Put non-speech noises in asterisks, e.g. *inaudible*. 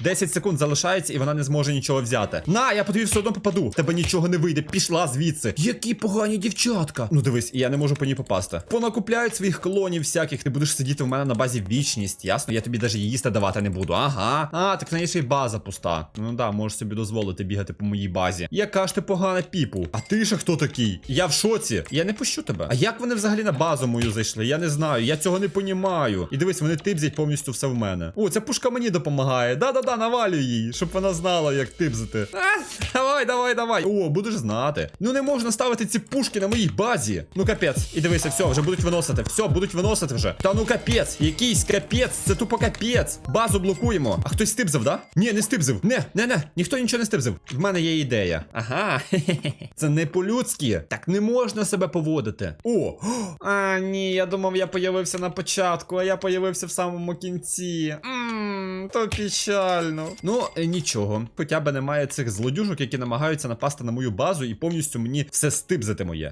10 секунд залишається, і вона не зможе нічого взяти. На, я по тобі все одно попаду. Тебе нічого не вийде. Пішла звідси. Які погані дівчатка. Ну дивись, і я не можу по ній попасти. Понакупляють своїх клонів всяких. Ти будеш сидіти в мене на базі вічність, ясно? Я тобі навіть їсти давати не буду. Ага. А, так в неї ще й база пуста. Ну да, можеш собі дозволити бігати по моїй базі. Яка ж ти погана піпу. А ти ще хто такий? Я в шоці. Я не пущу тебе. А як вони взагалі на базу мою зайшли? Я не знаю. Я цього не понімаю. І дивись, вони типзять повністю все в мене. О, ця пушка мені допомагає. Да-да-да, навалюй їй, щоб вона знала, як типзати. А, давай, давай, давай. О, будеш знати. Ну не можна ставити ці пушки на моїй базі. Ну капець. І дивися, все, вже будуть виносити. Все, будуть виносити вже. Та ну капець, якийсь капець, це тупо капець. Базу блокуємо. А хтось стипзив, да? Ні, не стипзив. Не, не, не, ніхто нічого не стипзив. В мене є ідея. Ага. *laughs* Це не по-людськи. Так не можна себе поводити. О! *gasps* А, ні, я думав, я появився на початку, а я появився в самому кінці. Ммм, то печально. Ну, е, нічого. Хоча б немає цих злодюжок, які намагаються напасти на мою базу і повністю мені все стибзити моє.